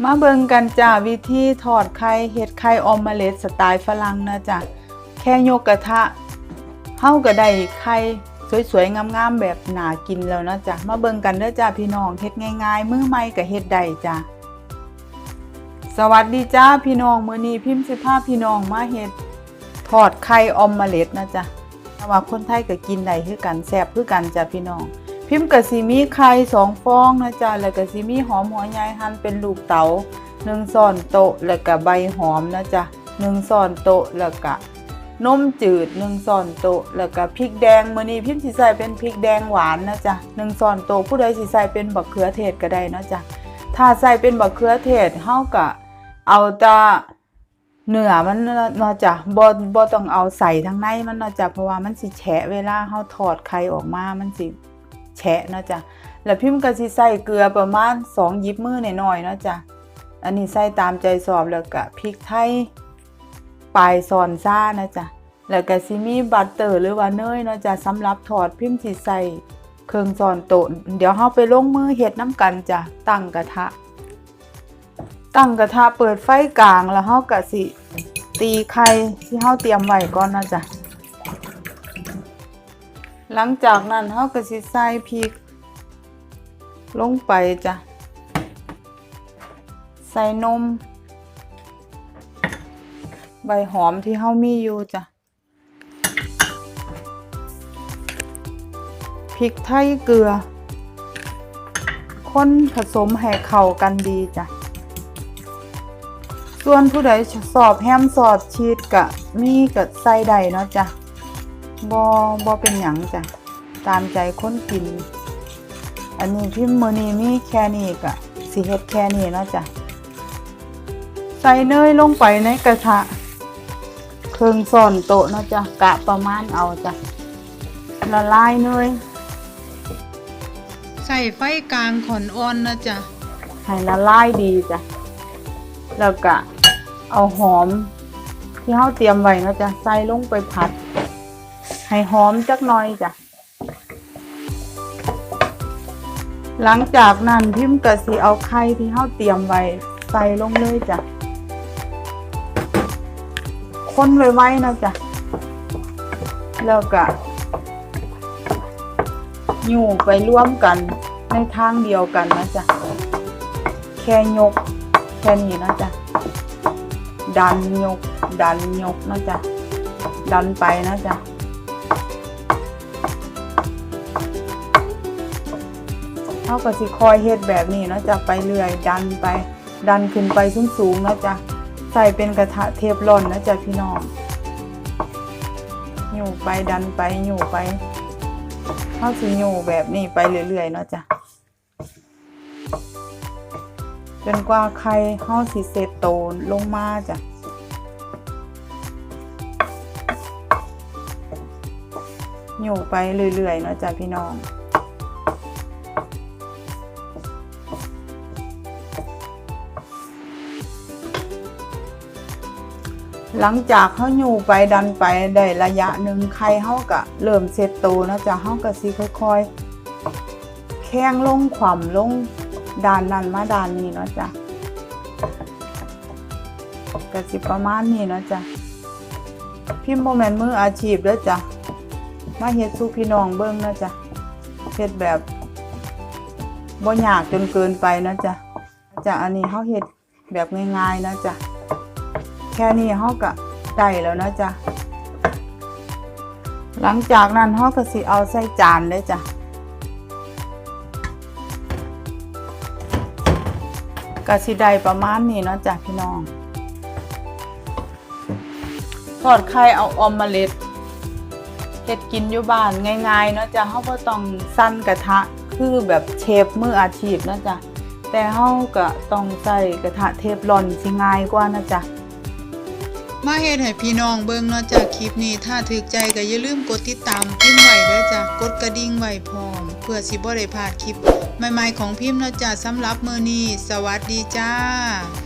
มาเบิ่งกันจ้าวิธีทอดไข่เฮ็ดไข่ออมเมล็ดสไตล์ฝรั่งนะจ้ะแค่ยกกระทะเฮาก็ได้ไข่สวยๆงามๆแบบหนากินแล้วนะจ้ะมาเบิ่งกันเด้อจ้าพี่น้องเฮ็ดง่ายๆมือใหม่ก็เฮ็ดได้จ้ะสวัสดีจ้าพี่น้องมื้อนี้พิมพ์สิพาพี่น้องมาเฮ็ดทอดไข่ออมเมล็ดนะจ้ะแต่ว่าคนไทยก็กินได้คือกันแซ่บคือกันจ้ะพี่น้อง พิมพ์กับซีมีไข่สองฟองนะจ๊ะแล้วก็ซีมีหอมหัวใหญ่หั่นเป็นลูกเต๋าหนึ่งช้อนโต๊ะแล้วก็ใบหอมนะจ๊ะหนึ่งช้อนโต๊ะแล้วก็นมจืดหนึ่งช้อนโต๊ะแล้วก็พริกแดงมื้อนี้พิมพ์สิใส่เป็นพริกแดงหวานนะจ๊ะหนึ่งช้อนโต๊ะผู้ใดสิใส่เป็นบักเขือเทศก็ได้นะจ๊ะถ้าใส่เป็นบักเขือเทศเฮาก็เอาต่เนื้อมันเนาะจ้ะบ่บ่ต้องเอาใส่ทั้งในมันเนาะจ้ะเพราะว่ามันสิแฉะเวลาเฮาทอดไข่ออกมามันสิ แฉะเนาะจ้ะแล้วพิมพ์ก็สิใส่เกลือประมาณ2หยิบมือหน่อยๆเนาะจ้ะอันนี้ใส่ตามใจชอบแล้วก็พริกไทยปลายซอนซ่านะจ๊ะแล้วก็สิมีบัตเตอร์หรือว่าเนยเนาะจ้ะสำหรับทอดพิมพ์สิใส่เครื่องซอนโตะเดี๋ยวเฮาไปลงมือเฮ็ดน้ำกันจ้ะตั้งกระทะ ตั้งกระทะเปิดไฟกลางแล้วเฮาก็สิตีไข่ที่เฮาเตรียมไว้ก่อนนะจ๊ะ หลังจากนั้นเฮาก็สิใส่พริก ลงไปจ้ะ ใส่นม ใบหอมที่เฮามีอยู่จ้ะพริกไทยเกลือคนผสมให้เข้ากันดีจ้ะ ส่วนผู้ใดสอบแฮมสอดชีสกะมีกะใส่ได้เนาะจ้ะ บอบอเป็นหยังจ้ะ ตามใจคนกิน อันนี้พิมพ์มือนี้มีแค่นี้กะสิเฮ็ดแค่นี้เนาะจ้ะ ใส่เนยลงไปในกระทะ เครื่องซ่อนโต๊ะเนาะจ้ะ กะประมาณเอาจ้ะ ละลายเนย ใส่ไฟกลางขอนอ่อนนะจ้ะ ให้ละลายดีจ้ะ แล้วก็เอาหอมที่เฮาเตรียมไว้เนาะจ้ะใส่ลงไปผัด ให้หอมจักหน่อยจ้ะ หลังจากนั้นพิมพ์ก็สิเอาไข่ที่เฮาเตรียมไว้ใส่ลงเลยจ้ะ คนไว้ๆนะจ้ะ แล้วก็อยู่ไปร่วมกันในทางเดียวกันนะจ๊ะ แค่ยก แค่นี้นะจ๊ะ ดันยก ดันยกนะจ๊ะ ดันไปนะจ๊ะ เขาก็สิคอยเฮ็ดแบบนี้เนาะจ้ะไปเรื่อยดันไป ดันขึ้นไปสูงๆเนาะจ้ะใส่เป็นกระทะเทฟลอนนะจ๊ะพี่น้องอยู่ไปดันไปอยู่ไปเขาสิอยู่แบบนี้ไปเรื่อยๆเนาะจ้ะจนกว่าไข่เขาสิเสร็จโตลงมาจ้ะอยู่ไปเรื่อยๆเนาะจ้ะพี่น้อง หลังจากเขาอยู่ไปดันไปได้ระยะหนึ่งไข่เขาก็เริ่มเซตโตวนะจ๊ะเขาก็สิค่อยๆ แข้งลงขว่ำลงด้านนั้นมาด้านนี้เนาะจ๊ะก็สิประมาณนี้เนาะจ๊ะพิมพ์โมแมนมืออาชีพเด้อจ้ะมาเฮ็ดสู่พี่น้องเบิ่งนะจ๊ะเฮ็ดแบบบ่ยากจนเกินไปนะจ๊ะจ้ะอันนี้เขาเฮ็ดแบบง่ายๆนะจ๊ะ แค่นี้เขาก็ได้แล้วนะจ๊ะหลังจากนั้นเขาก็สิเอาใส่จานเลยจ้ะก็สิได้ประมาณนี้เนาะจ้ะพี่น้องทอดไข่เอาออมเมล็ดเฮ็ดกินอยู่บ้านง่ายๆเนาะจ้ะเฮาบ่ต้องสั้นกระทะคือแบบเชฟมืออาชีพเนาะจ้ะแต่เฮาก็ต้องใส่กระทะเทฟลอนสิง่ายกว่านะจ๊ะ มาเฮ็ดให้พี่น้องเบิ่งเนาะจากคลิปนี้ ถ้าถูกใจก็อย่าลืมกดติดตามพิมพ์ไว้ด้วยจ้ะกดกระดิ่งไว้พร้อม เพื่อสิบ่ได้พลาดคลิปใหม่ๆของพิมพ์เนาะจ้ะสำหรับมื้อนี้ สวัสดีจ้า